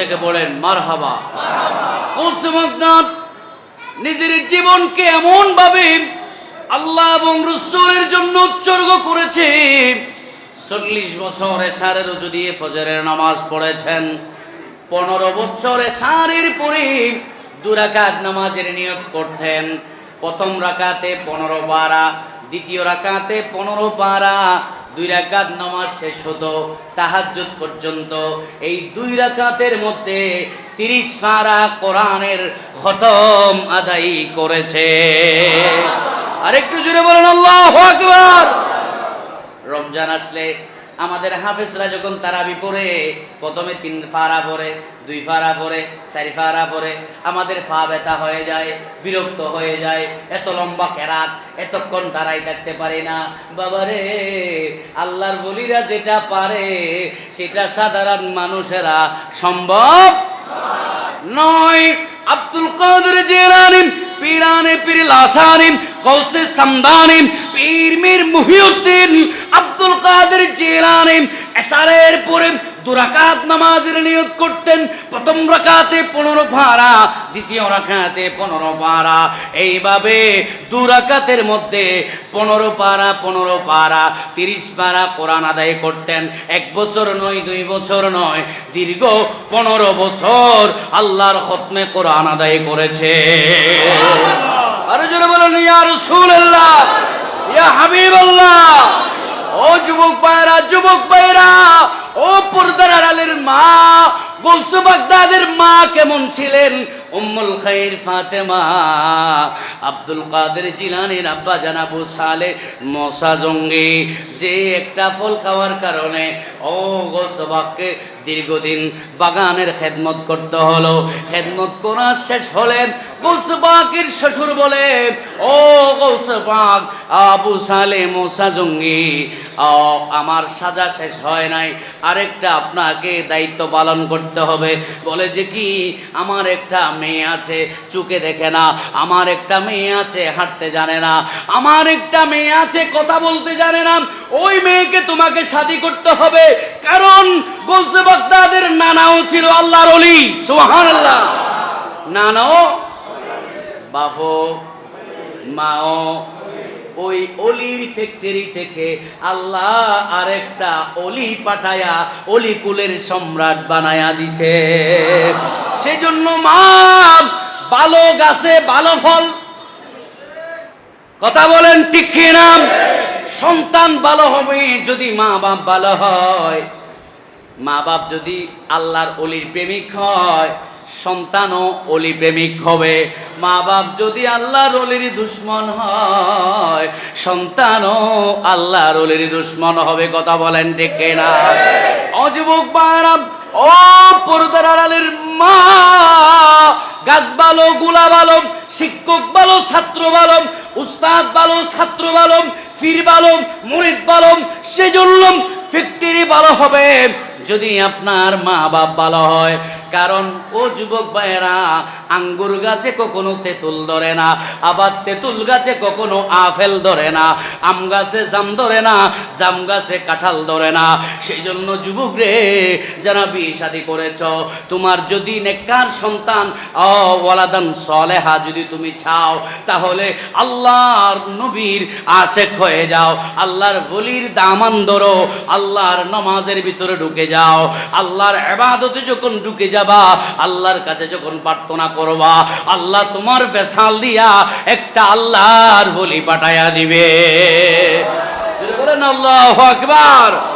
থেকে বলেন মার হাবা নিজের জীবনকে এমন ভাবে আল্লাহ এবং রসুলের জন্য উৎসর্গ করেছে। চল্লিশ বছর এসারের যদি ফজরের নামাজ পড়েছেন, পনেরো বছর এসারের পরে দুরাকাত নামাজের নিয়োগ করতেন, প্রথম রাকাতে পনেরো বারা দ্বিতীয় রাকাতে পনেরো পারা, দুই রাকাত নামাজ শেষ হতো, তাহাজ্জুদ পর্যন্ত। এই দুই রাকাতের মধ্যে তিরিশ পারা কোরআনের খতম আদায় করেছে। আরেকটু জুড়ে বলেন, আল্লাহ আকবার। রমজান আসলে আমাদের হাফেজরা যখন তারাবি পড়ে, প্রথমে তিন ফাড়া পড়ে, দুই ফাড়া পরে চারি ফাড়া পরে আমাদের ফা ব্যথা হয়ে যায়, বিরক্ত হয়ে যায়, এত লম্বা কেরাত এতক্ষণ তারাই থাকতে পারি না। বাবারে, আল্লাহর বলিরা যেটা পারে, সেটা সাধারণ মানুষেরা সম্ভব নয়। আব্দুল কাদের জেলানি পীরানে পীর লাসানিম কৌসে সামদানিম পীর মির মুহিউদ্দিন আব্দুল কাদের জেলানি এশারের পরে দুরাকাত নামাজের নিয়ত করতেন। প্রথম রাকাতে পনেরো ভাড়া দ্বিতীয় রাকাতে পনেরো পারা। এইভাবে দুরাকাতের মধ্যে পনেরো পারা পনেরো পারা, তিরিশ পারা কোরআন আদায় করতেন। এক বছর নয়, দুই বছর নয়, দীর্ঘ পনেরো বছর আল্লাহর খতমে কোরআন আদায় করেছে। আরও জোরে বলেন, ইয়া রাসূলুল্লাহ, ইয়া হাবিবাল্লাহ। ও যুবক ভাইরা যুবক ভাইরা ও পর্দার আড়ালের মা গৌসু বাগদাদের মা কেমন ছিলেন? উম্মুল খাইর ফাতেমা, আব্দুল কাদের জিলানির আব্বা জানাবু সালে, মশা জঙ্গি, যে একটা ফল খাওয়ার কারণে ও গোসবাককে দীর্ঘদিন বাগানের খেদমত করতে হলো। খেদমত করা শেষ হলেন গোসবাকের শ্বশুর বলে, ও গোসবাক আবু সালে মোসা জঙ্গি। আমার সাজা শেষ হয় নাই। আরেকটা আপনাকে দায়িত্ব পালন করতে হবে। বলে যে কি, আমার একটা মেয়ে আছে, চুকে দেখে না। আমার একটা মেয়ে আছে, হাঁটতে জানে না। আমার একটা মেয়ে আছে, কথা বলতে জানে না। ওই মেয়েকে তোমাকে শাদি করতে হবে। কারণ বলছে, বাগদাদের নানাও ছিল আল্লাহর অলি সুহান আল্লাহ নানাও? বাফো? মাও, ওই অলির ফ্যাক্টরি থেকে আল্লাহ আরেকটা অলি পাঠায়া অলি কুলের সম্রাট বানায়া দিছে। সেজন্য মা, ভালো গাছে ভালো ফল। কথা বলেন ঠিক কি নাম সন্তান ভালো হবে যদি মা বাপ ভালো হয়। মা বাপ যদি আল্লাহর অলির প্রেমিক হয় সন্তানও অলি প্রেমিক হবে। মা বাপ যদি আল্লাহর অলির দুশ্মন হয় সন্তানও আল্লাহর অলির দুশ্মন হবে কথা বলেন ঠিক না অযুবক বারাম ও পর্দার আড়ালের মা গাছ ভালো গুলা ভালো শিক্ষক ভালো ছাত্র ভালো উস্তাদ ভালো ছাত্র ভালো ফির ভালো মুরিদ ভালো সেজন্য ফ্যাক্টরি ভালো হবে। যদি আপনার মা বাপ ভালো হয় কারণ ও যুবক ভাইয়েরা, আঙ্গুর গাছে কখনো তেঁতুল ধরে না, আবার তেঁতুল গাছে কখনো আফেল ধরে না, আম গাছে জাম ধরে না, জাম গাছে কাঁঠাল ধরে না। সেই জন্য যুবক রে, যারা বিয়ে শাদি করেছ, তোমার যদি নেককার সন্তান ওয়ালাদান সলেহা যদি তুমি চাও, তাহলে আল্লাহর নবীর আশেক হয়ে যাও, আল্লাহর বলির দামান ধরো, আল্লাহর নমাজের ভিতরে ঢুকে যাও, আল্লাহর এবাদতে যখন ঢুকে যাবা, আল্লাহর কাছে যখন প্রার্থনা করবা, আল্লাহ তোমার বেসাল দিয়া একটা আল্লাহর বলি পাঠাইয়া দিবে। বলেন, আল্লাহ আকবার।